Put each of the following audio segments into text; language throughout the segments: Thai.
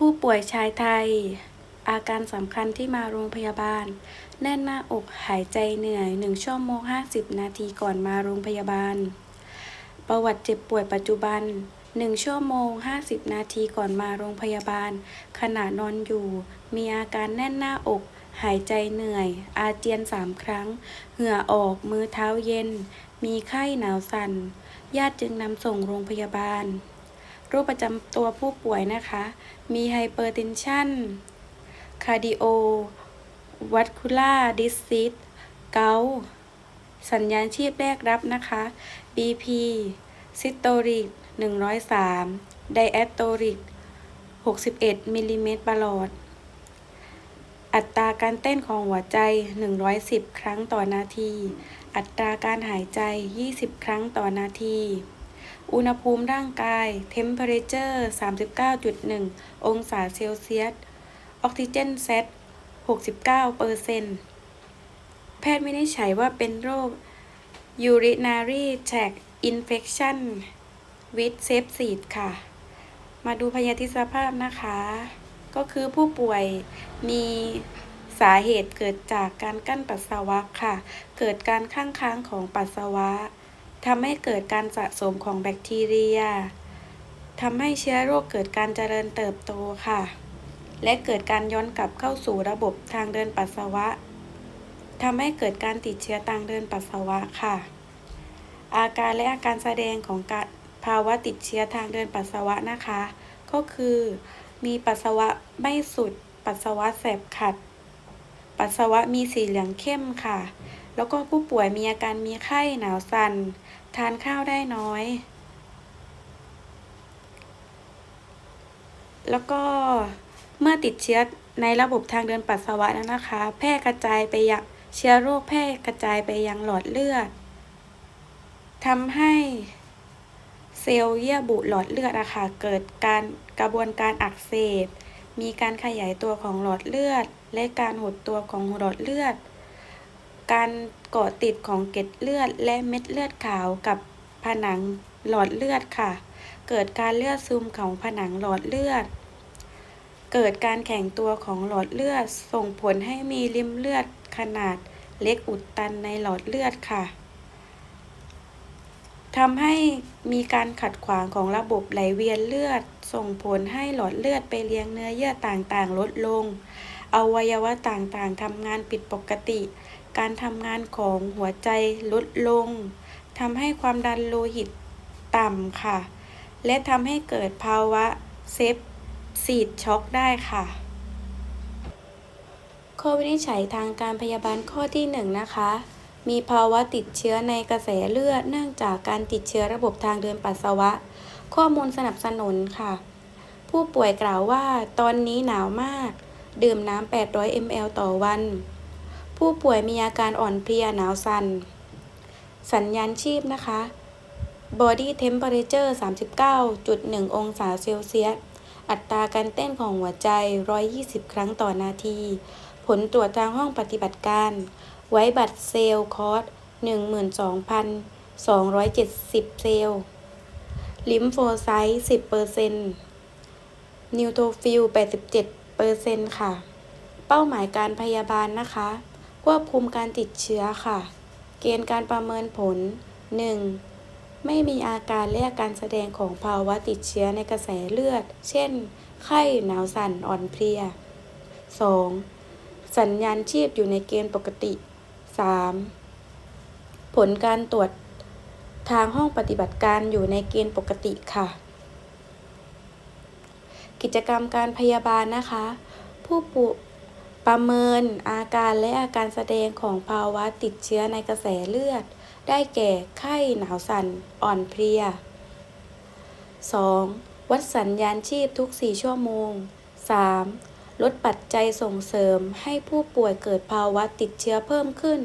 ผู้ป่วยชายไทย อาการสำคัญที่มาโรงพยาบาล แน่นหน้าอกหายใจเหนื่อย 1 ชั่วโมง 50 นาทีก่อนมาโรงพยาบาล ประวัติเจ็บป่วยปัจจุบัน 1 ชั่วโมง 50 นาทีก่อนมาโรงพยาบาล ขณะนอนอยู่ มีอาการแน่นหน้าอก หายใจเหนื่อย อาเจียน 3 ครั้ง เหงื่อออกมือเท้าเย็น มีไข้หนาวสั่น ญาติจึงนำส่งโรงพยาบาล โรคประจำตัวผู้ป่วยนะคะ มีไฮเปอร์เทนชันคาร์ดิโอ วัดคูล่าดิสซิสเกาสัญญาณชีพแรกรับนะคะ BP ซิสโตริก 103 ไดแอตโตริก 61 มิลลิเมตรประหลอด อัตราการเต้นของหัวใจ 110 ครั้งต่อนาที อัตราการหายใจ 20 ครั้งต่อนาที อุณหภูมิร่างกาย Temperature 39.1 องศาเซลเซียส ออกซิเจนเซต69เปอร์เซนต์แพทย์ไม่ได้ใช้ว่าเป็นโรค urinary tract infection with sepsis ค่ะ มาดูพยาธิสภาพนะคะ ก็คือผู้ป่วยมีสาเหตุเกิดจากการกั้นปัสสาวะค่ะ เกิดการข้างค้างของปัสสาวะ ทำให้เกิดการสะสมของแบคทีเรียทำให้เชื้อโรคเกิดการเจริญเติบโตค่ะ และเกิดการย้อนกลับเข้าสู่ระบบทางเดินปัสสาวะทำให้เกิดการติดเชื้อทางเดินปัสสาวะค่ะ อาการและอาการแสดงของการภาวะติดเชื้อทางเดินปัสสาวะนะคะ ก็คือ มีปัสสาวะไม่สุด ปัสสาวะแสบขัด ปัสสาวะมีสีเหลืองเข้มค่ะ แล้วก็ผู้ป่วยมีอาการมีไข้หนาวสั่น ทานข้าวได้น้อย แล้วก็เมื่อติดเชื้อในระบบทางเดินปัสสาวะแล้วนะคะ แพร่กระจายไปยังเชื้อโรคแพร่กระจายไปยังหลอดเลือดทำให้เซลล์เยื่อบุหลอดเลือดอะค่ะเกิดการกระบวนการอักเสบ มีการขยายตัวของหลอดเลือด และการหดตัวของหลอดเลือด การเกาะติดของเกล็ดเลือดและเม็ดเลือดขาวกับผนังหลอดเลือดค่ะ เกิดการเลือดซึมของผนังหลอดเลือด เกิดการแข็งตัวของหลอดเลือด ส่งผลให้มีริมเลือดขนาดเล็กอุดตันในหลอดเลือดค่ะทำให้มีการขัดขวางของระบบไหลเวียนเลือด ส่งผลให้หลอดเลือดไปเลี้ยงเนื้อเยื่อต่างๆ ลดลง อวัยวะต่างๆทำงานผิดปกติ การทำงานของหัวใจลดลงทำให้ความดันโลหิตต่ำค่ะ และทำให้เกิดภาวะเซฟซีดช็อกได้ค่ะ ข้อวินิจฉัยทางการพยาบาลข้อที่ 1 นะคะ มีภาวะติดเชื้อในกระแสเลือด เนื่องจากการติดเชื้อระบบทางเดินปัสสาวะ ข้อมูลสนับสนุนค่ะ ผู้ป่วยกล่าวว่าตอนนี้หนาวมาก ดื่มน้ำ 800 ml ต่อวัน ผู้ป่วยมีอาการอ่อนเพลียหนาวสัน่น สัญญาณชีพนะคะ body temperature 39.1 องศาเซลเซียส อัตราการเต้นของหัวใจ 120 ครั้งต่อนาที ผลตรวจทางห้องปฏิบัติการ ไว้บัตรเซลล์คอร์ส12,270 เซลล์ ลิมโฟไซต์10%นิวโทฟิล 87%เปอร์เซ็นต์ค่ะ เป้าหมายการพยาบาลนะคะ ควบคุมการติดเชื้อค่ะ เกณฑ์การประเมินผล 1. ไม่มีอาการและอาการแสดงของภาวะติดเชื้อในกระแสเลือด เช่น ไข้หนาวสั่นอ่อนเพลีย 2. สัญญาณชีพอยู่ในเกณฑ์ปกติ 3. ผลการตรวจทางห้องปฏิบัติการอยู่ในเกณฑ์ปกติค่ะ กิจกรรมการพยาบาลนะคะ ผู้ป่วย ประเมินอาการและอาการแสดงของภาวะติดเชื้อในกระแสเลือด ได้แก่ไข้หนาวสั่น อ่อนเพลีย 2. วัดสัญญาณชีพทุก 4 ชั่วโมง 3. ลดปัจจัยส่งเสริมให้ผู้ป่วยเกิดภาวะติดเชื้อเพิ่มขึ้น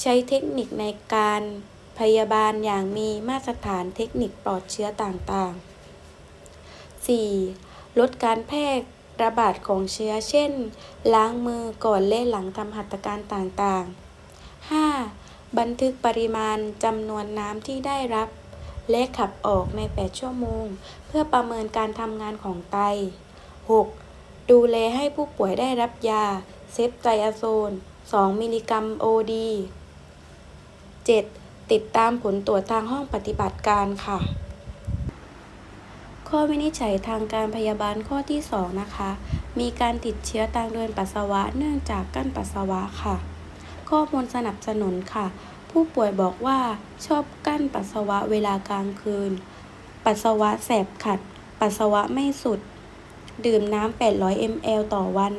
ใช้เทคนิคในการพยาบาลอย่างมีมาตรฐานเทคนิคปลอดเชื้อต่างๆ 4. ลดการแพร่ ระบาดของเชื้อ เช่น ล้างมือก่อนและหลังทำหัตถการต่างๆ 5. บันทึกปริมาณจำนวนน้ำที่ได้รับ และขับออกใน 8 ชั่วโมง เพื่อประเมินการทำงานของไต 6. ดูแลให้ผู้ป่วยได้รับยา เซฟไตอาโซน 2 มิลลิกรัม OD 7. ติดตามผลตรวจทางห้องปฏิบัติการค่ะ ข้อวินิจฉัยทางการพยาบาลข้อที่ 2 นะคะ มีการติดเชื้อทางเดินปัสสาวะเนื่องจากกั้นปัสสาวะค่ะ ข้อมูลสนับสนุนค่ะ ผู้ป่วยบอกว่าชอบกั้นปัสสาวะเวลากลางคืน ปัสสาวะแสบขัด ปัสสาวะไม่สุด ดื่มน้ำ 800 ml ต่อวัน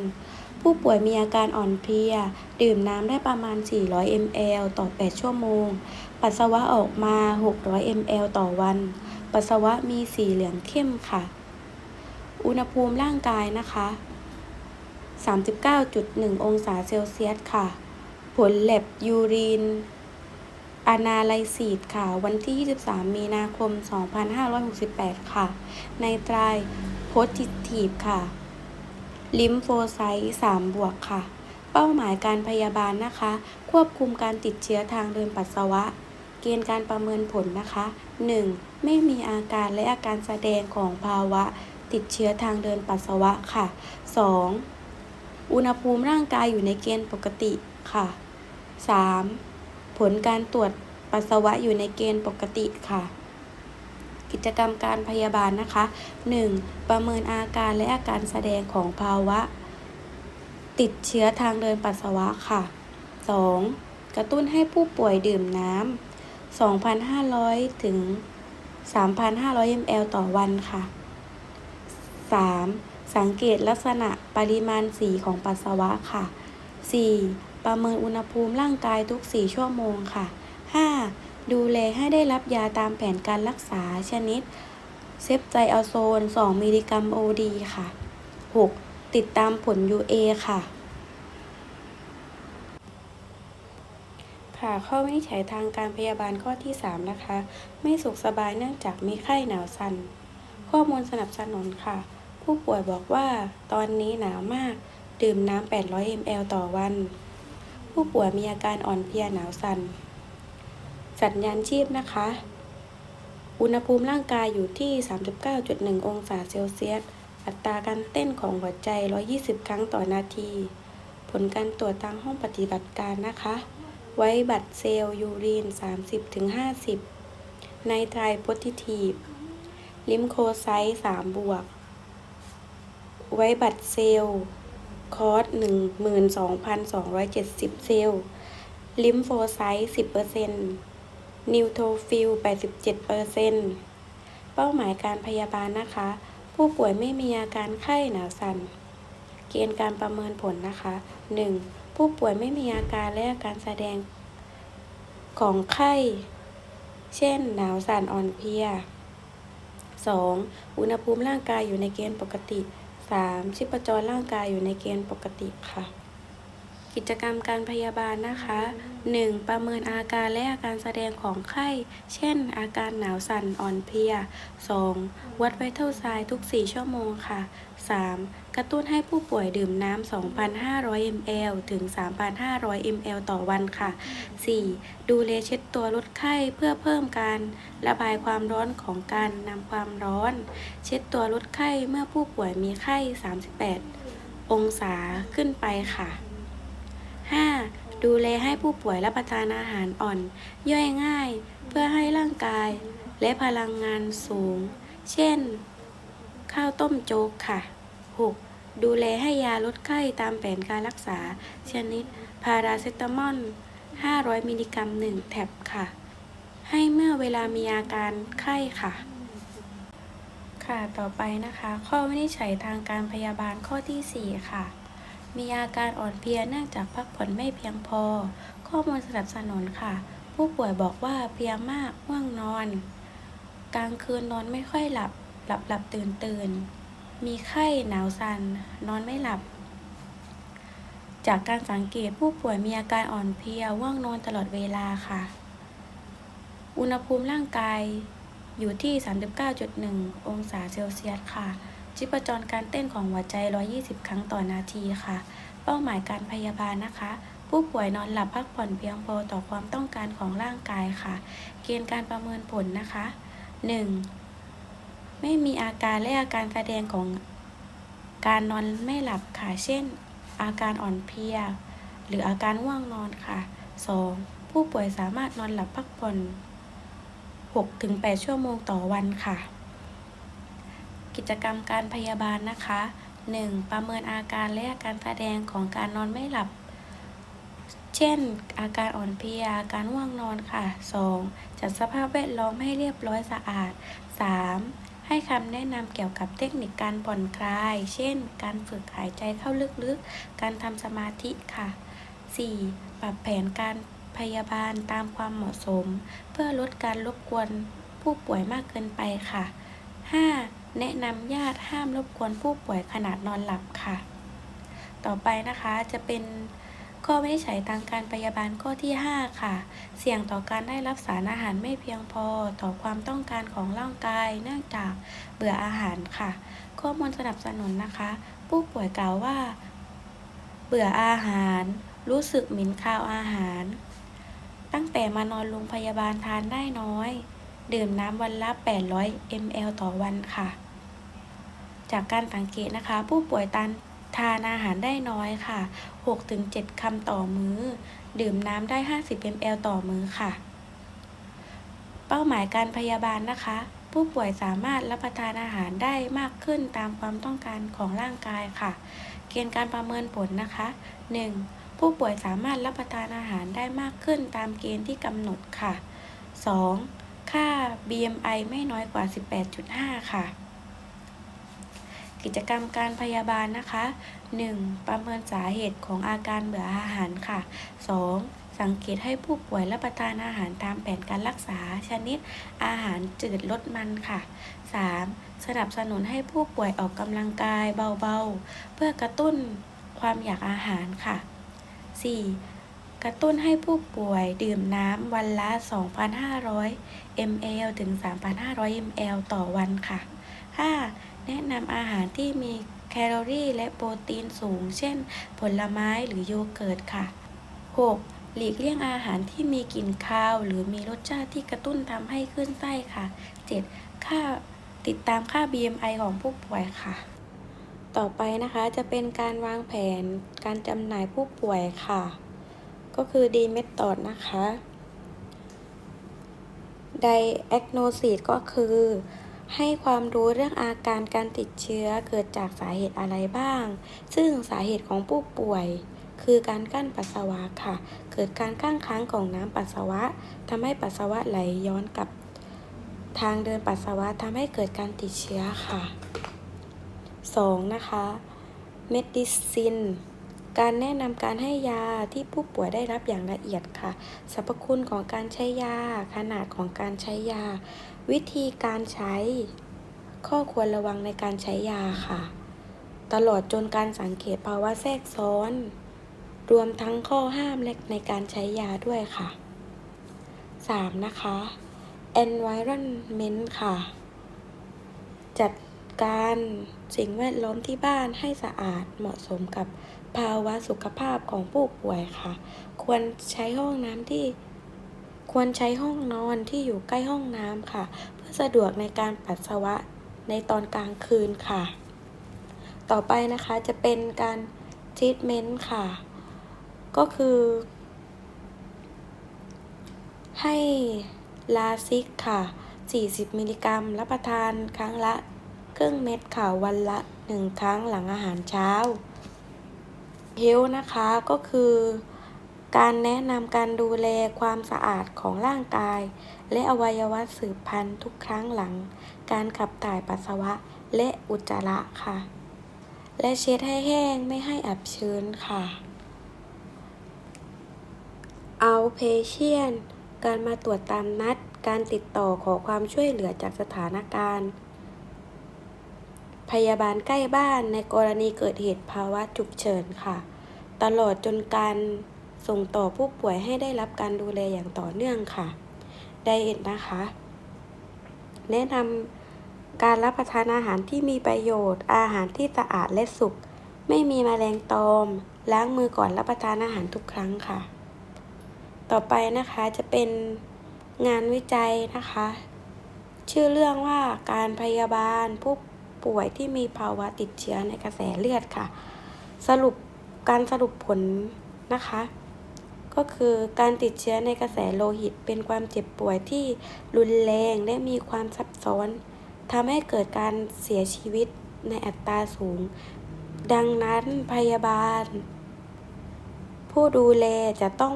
ผู้ป่วยมีอาการอ่อนเพลีย ดื่มน้ำได้ประมาณ 400 ml ต่อ 8 ชั่วโมง ปัสสาวะออกมา 600 ml ต่อวัน ปัสสาวะมีสีเหลืองเข้มค่ะ อุณหภูมิร่างกายนะคะ 39.1 องศาเซลเซียสค่ะ ผลแลบยูรีนอนาไลซีดค่ะ วันที่ 23 มีนาคม 2568 ค่ะ ในไตรายโพซิทีฟค่ะ ลิมโฟไซต์3บวกค่ะ เป้าหมายการพยาบาลนะคะ ควบคุมการติดเชื้อทางเดินปัสสาวะ เกณฑ์การประเมินผลนะคะ 1. ไม่มีอาการและอาการแสดงของภาวะ ติดเชื้อทางเดินปัสสาวะค่ะ 2. อุณหภูมิร่างกายอยู่ในเกณฑ์ปกติค่ะ 3. ผลการตรวจปัสสาวะอยู่ในเกณฑ์ปกติค่ะ กิจกรรมการพยาบาลนะคะ 1. ประเมินอาการและอาการแสดงของภาวะ ติดเชื้อทางเดินปัสสาวะค่ะ 2. กระตุ้นให้ผู้ป่วยดื่มน้ำ 2,500 ถึง 3,500 ml ต่อวันค่ะ 3. สังเกตลักษณะปริมาณสีของปัสสาวะค่ะ 4. ประเมินอุณหภูมิร่างกายทุก 4 ชั่วโมงค่ะ 5. ดูแลให้ได้รับยาตามแผนการรักษาชนิด เซฟไตรอัลโซน 2 มิลลิกรัม OD ค่ะ 6. ติดตามผล UA ค่ะ ค่ะ ข้อวินิจฉัยทางการพยาบาลข้อที่ 3 นะคะ ไม่สุขสบายเนื่องจากมีไข้หนาวสั่น ข้อมูลสนับสนุนค่ะ ผู้ป่วยบอกว่า ตอนนี้หนาวมาก ดื่มน้ำ 800 ml ต่อวัน ผู้ป่วยมีอาการอ่อนเพลียหนาวสั่น สัญญาณชีพนะคะ อุณหภูมิร่างกายอยู่ที่ 39.1 องศาเซลเซียส อัตราการเต้นของหัวใจ 120 ครั้งต่อนาที ผลการตรวจทางห้องปฏิบัติการนะคะ ไว้บัตรเซลล์ยูรีน 30-50 ในไตรโพซิทีฟ ลิมโคไซต์3บวก ไว้บัตรเซลล์ คอร์ส12,270 เซลล์ ลิมโฟไซต์10%นิวโทฟิล 87%เป้าหมายการพยาบาลนะคะ ผู้ป่วยไม่มีอาการไข้หนาวสั่น เกณฑ์การประเมินผลนะคะ 1. ผู้ป่วยไม่มีอาการและอาการแสดงของไข้ เช่น หนาวสั่นอ่อนเพลีย 2. อุณหภูมิร่างกายอยู่ในเกณฑ์ปกติ 3. ชีพจรร่างกายอยู่ในเกณฑ์ปกติค่ะ กิจกรรมการพยาบาลนะคะ 1. ประเมินอาการและอาการแสดงของไข้ เช่น อาการหนาวสั่นอ่อนเพลีย 2. วัดไวท์เทิลไซน์ทุก 4 ชั่วโมงค่ะ 3. กระตุ้นให้ผู้ป่วยดื่มน้ำ 2,500 ml ถึง 3,500 ml ต่อวันค่ะ 4. ดูแลเช็ดตัวลดไข้เพื่อเพิ่มการระบายความร้อนของการนำความร้อน เช็ดตัวลดไข้เมื่อผู้ป่วยมีไข้ 38 องศาขึ้นไปค่ะ 5. ดูแลให้ผู้ป่วยรับประทานอาหารอ่อน ย่อยง่าย เพื่อให้ร่างกาย และพลังงานสูง เช่น ข้าวต้มโจ๊กค่ะ 6. ดูแลให้ยาลดไข้ตามแผนการรักษา ชนิดพาราเซตามอล 500 มิลลิกรัม 1 แท็บค่ะ ให้เมื่อเวลามีอาการไข้ค่ะ ค่ะ ต่อไปนะคะ ข้อวินิจฉัยทางการพยาบาลข้อที่ 4 ค่ะ มีอาการอ่อนเพลียเนื่องจากพักผ่อนไม่เพียงพอ ข้อมูลสนับสนุนค่ะ ผู้ป่วยบอกว่าเพลียมากง่วงนอน กลางคืนนอนไม่ค่อยหลับ หลับหลับตื่นตื่น มีไข้หนาวสัน่นนอนไม่หลับ จากการสังเกตผู้ป่วยมีอาการอ่อนเพลียว่างนอนตลอดเวลาค่ะ อุณหภูมิร่างกายอยู่ที่ 39.1 องศาเซลเซียสค่ะ ชีพจรการเต้นของหัวใจ 120 ครั้งต่อนาทีค่ะ เป้าหมายการพยาบาลนะคะ ผู้ป่วยนอนหลับพักผ่อนเพียงพอต่อความต้องการของร่างกายค่ะ เกณฑ์การประเมินผลนะคะ 1. ไม่มีอาการและอาการแสดงของการนอนไม่หลับค่ะ เช่น อาการอ่อนเพลีย หรืออาการง่วงนอนค่ะ 2. ผู้ป่วยสามารถนอนหลับพักผ่อน 6-8 ชั่วโมงต่อวันค่ะ กิจกรรมการพยาบาลนะคะ 1. ประเมินอาการและอาการแสดงของการนอนไม่หลับ เช่น อาการอ่อนเพลีย อาการง่วงนอนค่ะ 2. จัดสภาพแวดล้อมให้เรียบร้อยสะอาด 3. ให้คำแนะนำเกี่ยวกับเทคนิคการผ่อนคลาย เช่น การฝึกหายใจเข้าลึกๆ การทำสมาธิค่ะ 4. ปรับแผนการพยาบาลตามความเหมาะสม เพื่อลดการรบกวนผู้ป่วยมากเกินไปค่ะ 5. แนะนำญาติห้ามรบกวนผู้ป่วยขณะนอนหลับค่ะ ต่อไปนะคะจะเป็น ข้อวินิจฉัยทางการพยาบาลข้อที่ 5 ค่ะ เสี่ยงต่อการได้รับสารอาหารไม่เพียงพอต่อความต้องการของร่างกาย เนื่องจากเบื่ออาหารค่ะ ข้อมูลสนับสนุนนะคะ ผู้ป่วยกล่าวว่า เบื่ออาหาร รู้สึกเหม็นคาวอาหาร ตั้งแต่มานอนโรงพยาบาลทานได้น้อย ดื่มน้ำวันละ 800 ml ต่อวันค่ะ จากการสังเกตนะคะ ผู้ป่วยตัน ทานอาหารได้น้อยค่ะ 6-7 คำต่อมื้อ ดื่มน้ำได้ 50 ml ต่อมื้อค่ะ เป้าหมายการพยาบาลนะคะ ผู้ป่วยสามารถรับประทานอาหารได้มากขึ้นตามความต้องการของร่างกายค่ะ เกณฑ์การประเมินผลนะคะ 1. ผู้ป่วยสามารถรับประทานอาหารได้มากขึ้นตามเกณฑ์ที่กำหนดค่ะ 2. ค่า BMI ไม่น้อยกว่า 18.5 ค่ะ กิจกรรมการพยาบาลนะคะ 1. ประเมินสาเหตุของอาการเบื่ออาหารค่ะ 2. สังเกตให้ผู้ป่วยรับประทานอาหารตามแผนการรักษาชนิด อาหารจืดลดมันค่ะ 3. สนับสนุนให้ผู้ป่วยออกกำลังกายเบาๆ เพื่อกระตุ้นความอยากอาหารค่ะ 4. กระตุ้นให้ผู้ป่วยดื่มน้ำวันละ 2,500 ml ถึง 3,500 ml ต่อวันค่ะ 5. แนะนำอาหารที่มีแคลอรี่และโปรตีนสูง เช่น ผลไม้หรือโยเกิร์ตค่ะ 6. หลีกเลี่ยงอาหารที่มีกลิ่นคาว หรือมีรสชาติที่กระตุ้นทำให้ขึ้นไส้ค่ะ 7. ค่าติดตามค่า BMI ของผู้ป่วยค่ะ ต่อไปนะคะจะเป็นการวางแผนการจำหน่ายผู้ป่วยค่ะ ก็คือ D method นะคะ Diagnosis ก็คือ ให้ความรู้เรื่องอาการการติดเชื้อเกิดจากสาเหตุอะไรบ้าง ซึ่งสาเหตุของผู้ป่วย คือการกั้นปัสสาวะค่ะ เกิดการข้างค้างของน้ำปัสสาวะทำให้ปัสสาวะไหลย้อนกับ ทางเดินปัสสาวะทำให้เกิดการติดเชื้อค่ะ 2. นะคะ Medicine การแนะนำการให้ยาที่ผู้ป่วยได้รับอย่างละเอียดค่ะ สรรพคุณของการใช้ยา ขนาดของการใช้ยา วิธีการใช้ ข้อควรระวังในการใช้ยาค่ะ ตลอดจนการสังเกตภาวะแทรกซ้อน รวมทั้งข้อห้ามและในการใช้ยาด้วยค่ะ 3. นะคะ environment ค่ะ จัดการสิ่งแวดล้อมที่บ้านให้สะอาดเหมาะสมกับ ภาวะสุขภาพของผู้ป่วยค่ะ ควรใช้ห้องน้ำที่ควรใช้ห้องนอนที่อยู่ใกล้ห้องน้ำค่ะ เพื่อสะดวกในการปัสสาวะในตอนกลางคืนค่ะ ต่อไปนะคะจะเป็นการทรีทเมนต์ค่ะ ก็คือ ให้ลาซิกค่ะ 40 มิลลิกรัม รับประทานครั้งละครึ่งเม็ดค่ะ วันละ 1 ครั้งหลังอาหารเช้า เฮลนะคะก็คือการแนะนำการดูแลความสะอาดของร่างกาย และอวัยวะสืบพันธุ์ทุกครั้งหลัง การขับถ่ายปัสสาวะและอุจจาระค่ะ และเช็ดให้แห้งไม่ให้อับชื้นค่ะ Outpatient การมาตรวจตามนัด การติดต่อขอความช่วยเหลือจากสถานการณ์ พยาบาลใกล้บ้านในกรณีเกิดเหตุภาวะฉุกเฉินค่ะ ตลอดจนการส่งต่อผู้ป่วยให้ได้รับการดูแลอย่างต่อเนื่องค่ะ ไดเอทนะคะ แนะนำการรับประทานอาหารที่มีประโยชน์ อาหารที่สะอาดและสุก ไม่มีมแมลงตอม ล้างมือก่อนรับประทานอาหารทุกครั้งค่ะ ต่อไปนะคะจะเป็นงานวิจัยนะคะ ชื่อเรื่องว่าการพยาบาลผู้ ป่วยที่มีภาวะติดเชื้อในกระแสเลือดค่ะ สรุปการสรุปผลนะคะ ก็คือการติดเชื้อในกระแสโลหิต เป็นความเจ็บป่วยที่รุนแรงและมีความซับซ้อนทำให้เกิดการเสียชีวิตในอัตราสูง ดังนั้นพยาบาล ผู้ดูแลจะต้อง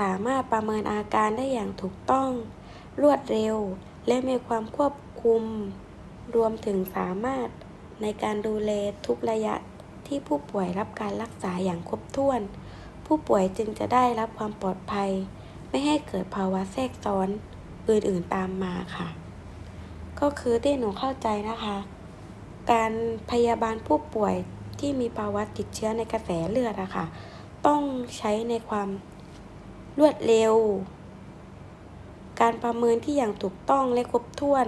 สามารถประเมินอาการได้อย่างถูกต้อง รวดเร็ว และมีความควบคุม รวมถึงสามารถในการดูแลทุกระยะที่ผู้ป่วยรับการรักษาอย่างครบถ้วน ผู้ป่วยจึงจะได้รับความปลอดภัย ไม่ให้เกิดภาวะแทรกซ้อนอื่นๆตามมาค่ะ ก็คือที่หนูเข้าใจนะคะ การพยาบาลผู้ป่วยที่มีภาวะติดเชื้อในกระแสเลือดอะค่ะ ต้องใช้ในความรวดเร็ว การประเมินที่อย่างถูกต้องและครบถ้วน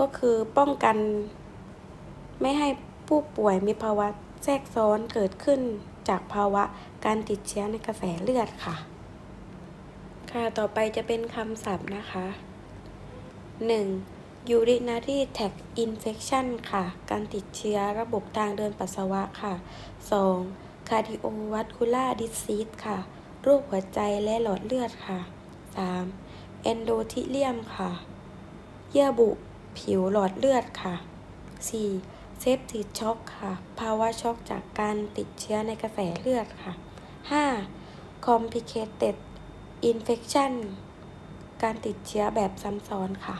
ก็คือป้องกัน ไม่ให้ผู้ป่วยมีภาวะแทรกซ้อนเกิดขึ้นจากภาวะการติดเชื้อในกระแสเลือดค่ะ ค่ะ ต่อไปจะเป็นคำศัพท์นะคะ 1. urinary tract infection ค่ะ การติดเชื้อระบบทางเดินปัสสาวะค่ะ 2. cardiovascular disease ค่ะ โรคหัวใจและหลอดเลือดค่ะ 3. endothelium ค่ะ เยื่อบุ ผิวหลอดเลือดค่ะ 4. เซฟติดช็อกค่ะ ภาวะช็อกจากการติดเชื้อในกระแสเลือดค่ะ 5. complicated infection การติดเชื้อแบบซ้ำซ้อนค่ะ